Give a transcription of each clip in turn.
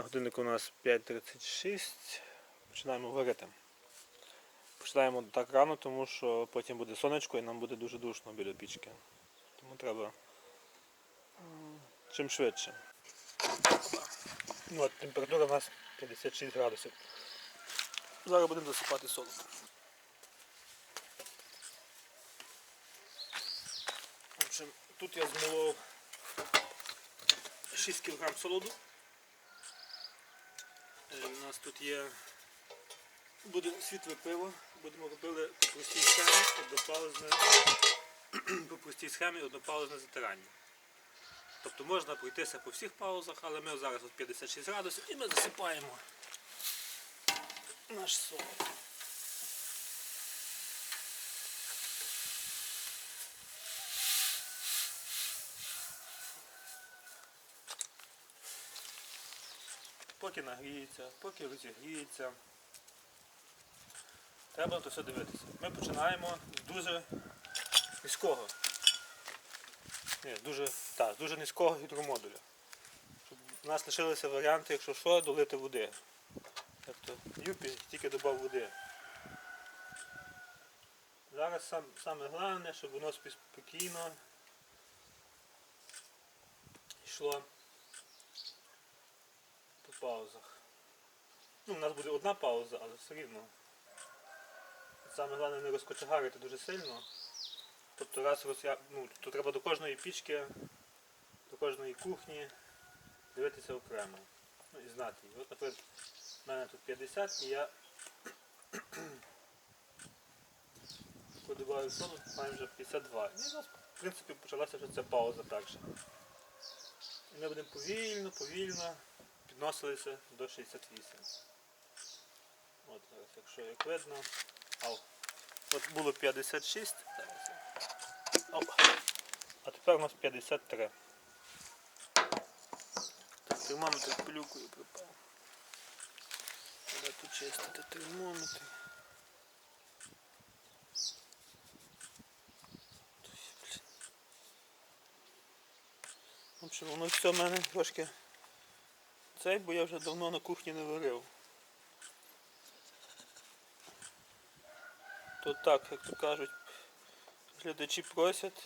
На годиннику у нас 5.36. Починаємо варити. Починаємо так рано, тому що потім буде сонечко і нам буде дуже душно біля пічки. Тому треба чим швидше. Ну, от, температура у нас 56 градусів. Зараз будемо досипати солод. Тут я змолов 6 кг солоду. Е, У нас тут є буде світле пиво. Будемо робити по простій схемі однопаузне по простій схемі однопаузне затирання. Тобто можна пройтися по всіх паузах, але ми зараз от 56 градусів і ми засипаємо наш солод. Поки нагріється, поки розігріється. Треба на то все дивитися. Ми починаємо з дуже низького. Ні, дуже, так, з дуже низького гідромодуля. Щоб у нас лишилися варіанти, якщо що, долити води. Тобто юпі тільки додав води. Зараз сам, саме головне, щоб воно спокійно йшло паузах. Ну, у нас буде одна пауза, але все рівно. Саме головне не розкочегарити дуже сильно. Тобто раз розя... ну, то треба до кожної пічки, до кожної кухні дивитися окремо. Ну і знати її. От, наприклад, в мене тут 50 і я подиваю солод, маємо вже 52. І у нас, в принципі, почалася вже ця пауза перша. І ми будемо повільно, повільно підносилися до 68. От зараз, якщо як видно. Ау. От було 56. Зараз. я- Оп. А тепер у нас 53. Так, термометр пилюкою припав. Треба тут чистити термометр. В общем, воно все в мене трошки цей, бо я вже давно на кухні не варив. То так, як то кажуть, глядачі просять,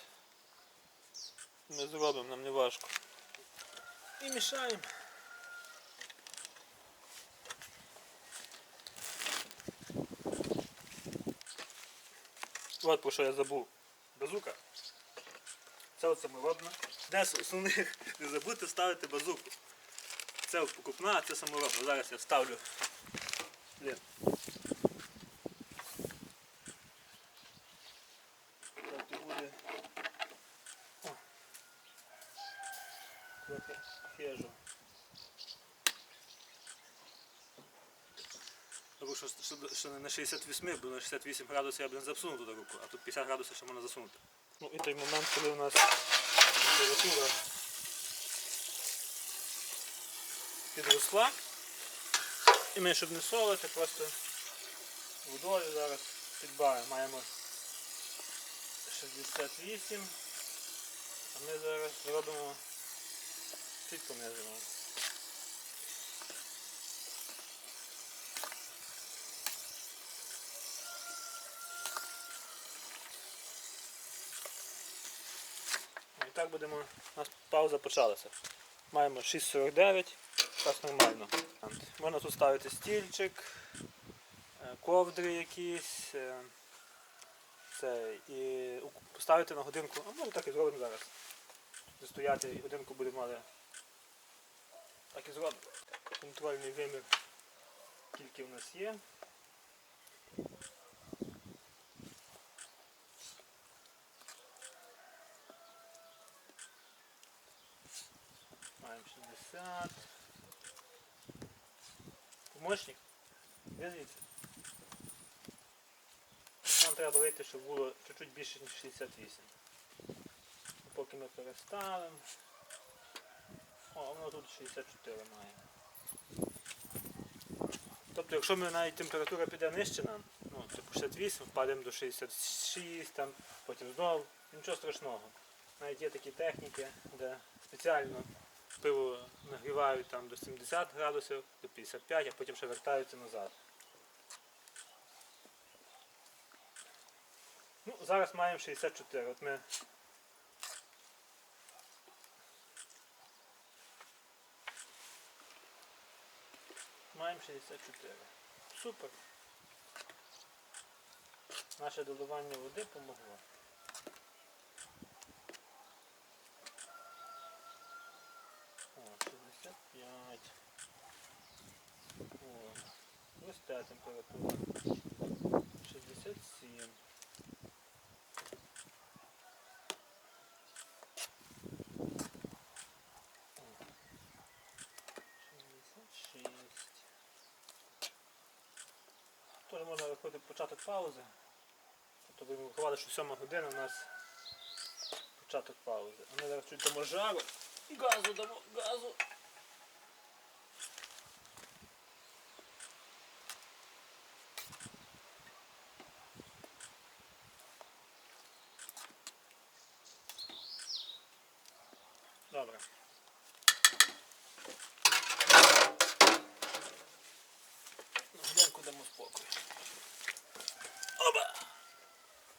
ми зробимо, нам не важко. І мішаємо. От про що я забув. Базука. Це от саморобна. Де з основних не забудьте ставити базуку. Це покупна, а це саморобна. Зараз я вставлю. Блін. Буде. Тому що, що, що не на 68, бо на 68 градусів я б не засунув туди руку, а тут 50 градусів ще можна засунути. Ну і той момент, коли у нас температура підросла. І ми, щоб не солити, просто водою зараз підбавимо. Маємо 68. А ми зараз зробимо чуть понизимо. І так будемо. У нас пауза почалася. Маємо 6.49, зараз нормально. Можна тут ставити стільчик, е, ковдри якісь. Це, і поставити на годинку, а може так і зробимо зараз. Застояти стояти і годинку будемо мати. Так і зробимо. Контрольний вимір, скільки в нас є. Маємо 60. Помощник? Де звідси? Щоб було чуть-чуть більше, ніж 68. Поки ми переставимо. О, воно тут 64 має. Тобто, якщо ми навіть температура піде нижче нам, ну, типу 68, впадемо до 66, там, потім знову, нічого страшного. Навіть є такі техніки, де спеціально пиво нагрівають там до 70 градусів, до 55, а потім ще вертаються назад. Зараз маємо 64. От ми Маємо 64. Супер. Наше доливання води помогло. О, 65. О, ось та температура. 67. О, 66. Теж можна виходити початок паузи. Тобто будемо виховали, що 7 година у нас початок паузи. А ми зараз чуть дамо жару. Газу дамо, газу. Добре. На годинку дамо спокою. Оба!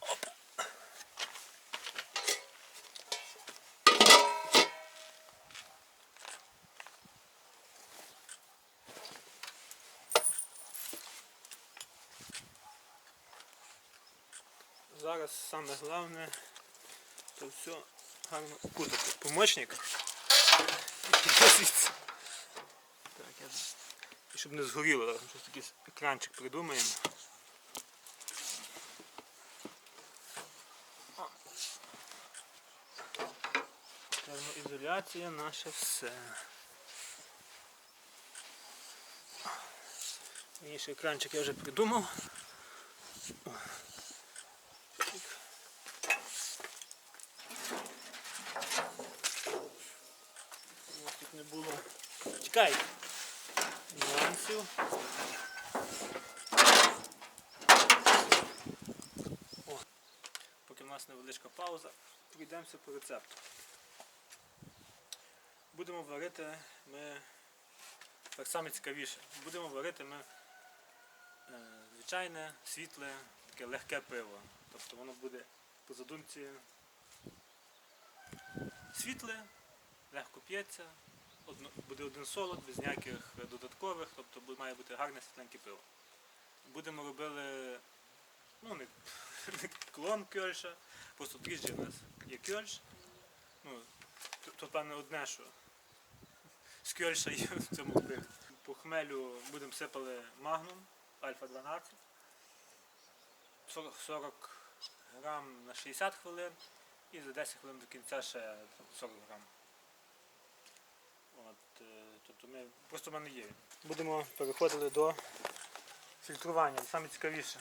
Опа! Зараз саме головне то все гарно укутати. Помощник. Так, я... І щоб не згоріло, щось такий екранчик придумаємо. О. Термоізоляція наше все. Інший екранчик я вже придумав. О. Чик. У нас тут не було. Чекай! Нюансів. Поки в нас невеличка пауза, пройдемося по рецепту. Будемо варити ми так саме цікавіше. Будемо варити ми е, звичайне, світле, таке легке пиво. Тобто воно буде по задумці світле, легко п'ється, буде один солод, без ніяких додаткових, тобто має бути гарне світленьке пиво. Будемо робили ну, не, не клон кьольша, просто тріжджі у нас є кьольш. Ну, т- тут певне одне, що з кьольша є в цьому пиві. По хмелю будемо сипали магнум альфа 12. 40, 40 грам на 60 хвилин і за 10 хвилин до кінця ще 40 грам. Е, тобто ми просто в мене є. Будемо переходити до фільтрування, саме цікавіше.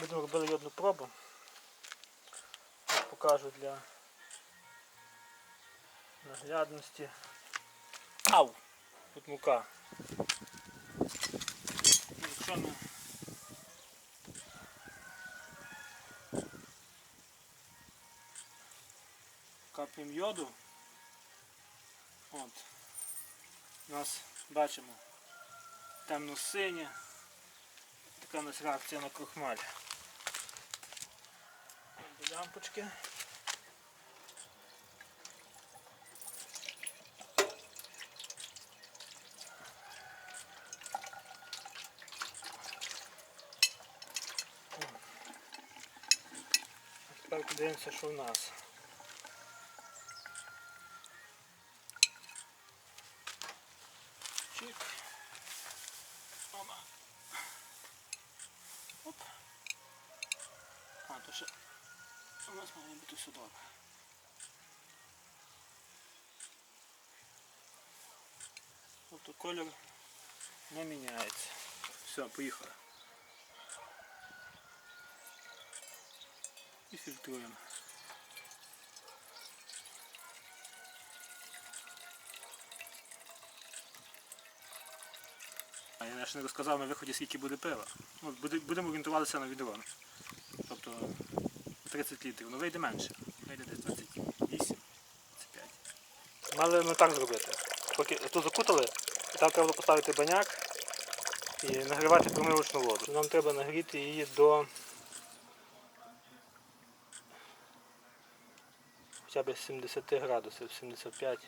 Будемо робити одну пробу. От покажу для наглядності. Ау! Тут мука. Якщо ми капнем йоду. От. У нас бачимо темно-синя. Така у нас реакція на крохмаль. До лямпочки. Тепер подивимося, що в нас. Поїхали. І фільтруємо. Я ще не розказав на виході, скільки буде пива. Ну, будемо орієнтуватися на відро. Тобто 30 літрів. Ну вийде менше. Вийде десь 28, 25. Мали ми так зробити. Поки тут закутали, і там треба було поставити баняк і нагрівати промивочну воду. Нам треба нагріти її до хоча б 70 градусів, 75.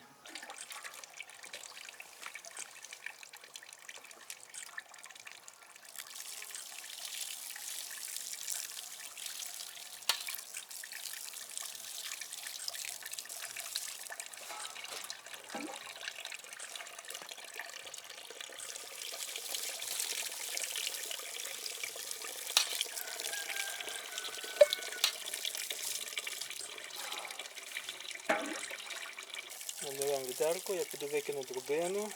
Наберемо я піду викину дробину.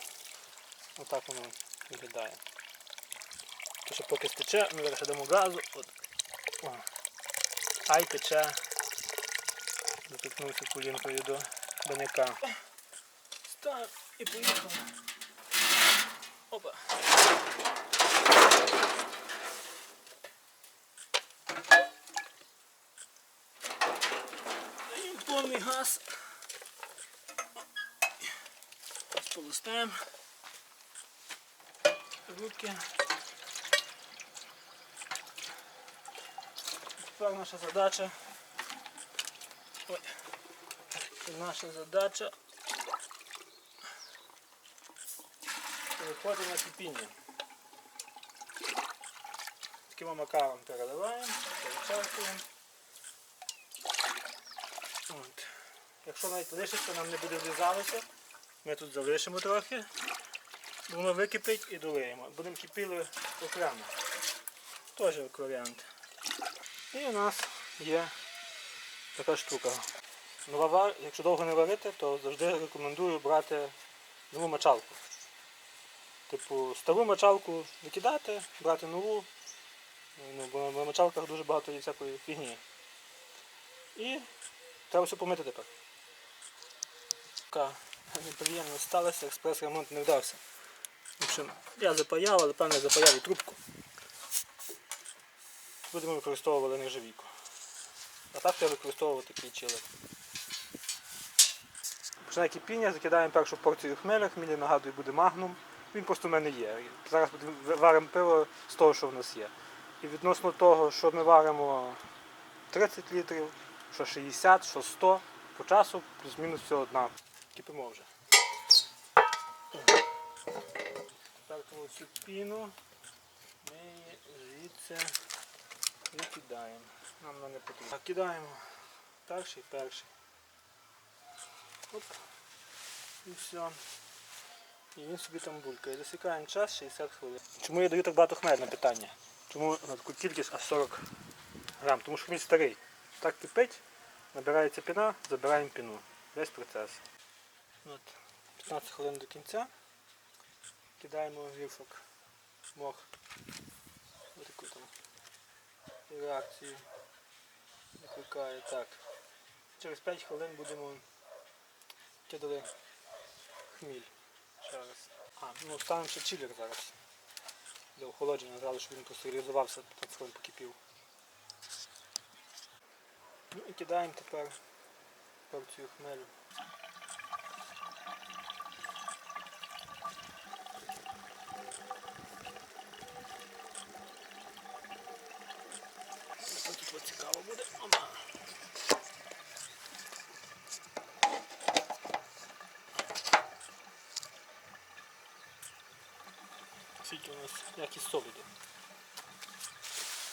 Отак воно виглядає. То що поки стече, ми зараз дамо газу. От. О. Ай тече. Дотикнувся колінкою до баняка. Став і поїхав. Опа. Повний газ. Сполистаємо руки. Тепер наша задача. Ой. Наша задача переходить на кипіння. Таким макаром переливаємо, перечерпуємо. От. Якщо навіть лишиться, нам не буде влізалося, ми тут залишимо трохи, воно википить і долиємо. Будемо кипіли окремо. Теж варіант. І у нас є така штука. Якщо довго не варити, то завжди рекомендую брати нову мочалку. Типу, стару мочалку викидати, брати нову, ну, бо на мочалках дуже багато є всякої фігні. І треба все помити тепер. Така неприємність сталася, експрес-ремонт не вдався. В общем, я запаяв, але певне запаяв і трубку. Будемо використовувати нержавійку. А так треба використовувати такий чилер. Починає кипіння, закидаємо першу порцію хмеля, хмілі нагадую буде магнум. Він просто в мене є. Зараз варимо пиво з того, що в нас є. І відносно того, що ми варимо 30 літрів, що 60, що 100, по часу плюс-мінус все одна. Кипимо вже. Тому цю піну ми її звідси викидаємо. Нам вона не потрібна. Кидаємо перший, перший. Оп. І все. І він собі там булькає. Засікаємо час 60 хвилин. Чому я даю так багато хмель на питання? Чому на таку кількість аж 40 грам? Тому що він старий. Так кипить, набирається піна, забираємо піну. Весь процес. От, 15 хвилин до кінця. Кидаємо вірфок, мох. Таку там реакцію викликає. Так. Через 5 хвилин будемо кидали хміль. Ще раз. А, ну ставимо ще чилер зараз. Для охолодження зразу, щоб він простерилізувався, 15 хвилин покипів. Ну і кидаємо тепер порцію хмелю. Тут от цікаво буде. Опа. Скільки у нас якість солоду.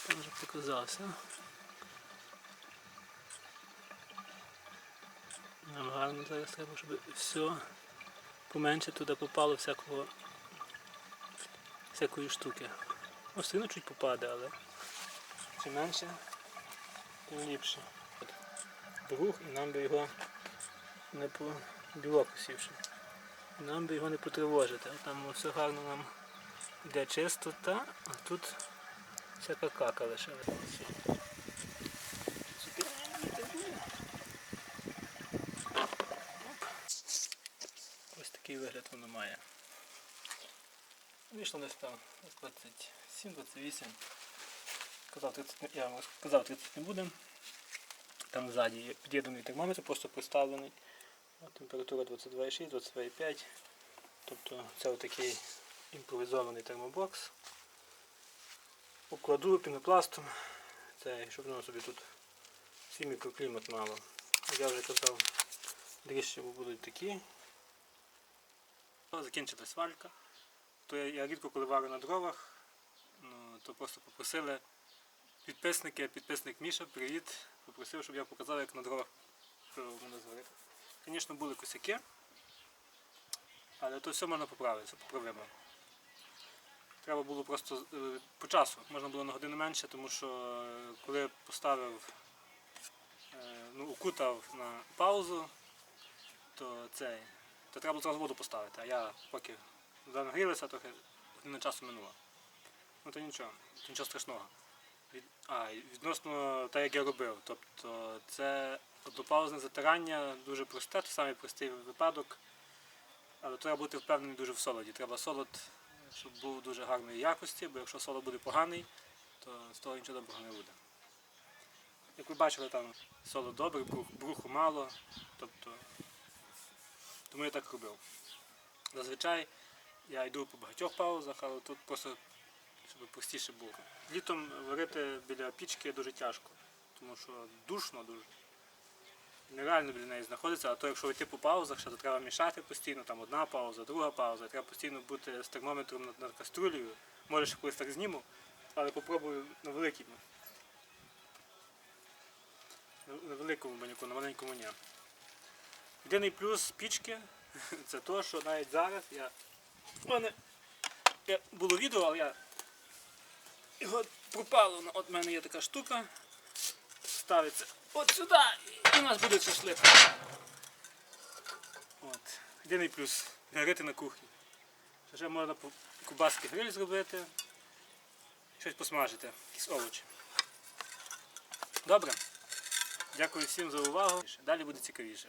Там вже показався. Нам гарно зараз треба, щоб все поменше туди попало всякого всякої штуки. Ось все чуть попаде, але чим менше, тим ліпше. Брух і нам би його не по білок усівши. Нам би його не потривожити. Там все гарно нам йде чистота, а тут всяка кака лишилася. Ось такий вигляд воно має. Вийшло десь там 27-28. Казав я вам казав 30 не буде. Там ззаді під'єднаний термометр, просто приставлений. Температура 22,6, 22,5. Тобто це отакий імпровізований термобокс. Обкладу пінопластом, це, щоб воно собі тут свій мікроклімат мало. Я вже казав, дріжджі будуть такі. Закінчилась валька. То я, я рідко коли варю на дровах, ну, то просто попросили підписники, підписник Міша, привіт, попросив, щоб я показав, як на дровах мене зварити. Звісно, були косяки, але то все можна поправити, поправимо. Треба було просто е, по часу, можна було на годину менше, тому що е, коли поставив, е, ну, укутав на паузу, то цей, то треба було зразу воду поставити, а я поки вода нагрілася, трохи година часу минуло. Ну то нічого, то нічого страшного. Від, а, відносно те, як я робив. Тобто це однопаузне затирання дуже просте, це самий простий випадок. Але треба бути впевнений дуже в солоді. Треба солод, щоб був дуже гарної якості, бо якщо солод буде поганий, то з того нічого доброго не буде. Як ви бачили, там солод добрий, брух, бруху мало. Тобто, тому я так робив. Зазвичай я йду по багатьох паузах, але тут просто щоб простіше було. Літом варити біля пічки дуже тяжко, тому що душно дуже. Нереально біля неї знаходиться, а то якщо йти по паузах, ще то треба мішати постійно, там одна пауза, друга пауза, треба постійно бути з термометром над, над каструлею. Може ще колись так зніму, але попробую на великій. На, великому баняку, на маленькому ні. Єдиний плюс пічки це то, що навіть зараз я. У мене я, було відео, але я його пропало. Ну, От в мене є така штука. Ставиться от сюди і у нас буде шашлик. От. Єдиний плюс. грити на кухні. Ще можна кубаски гриль зробити. Щось посмажити, якісь овочі. Добре. Дякую всім за увагу. Далі буде цікавіше.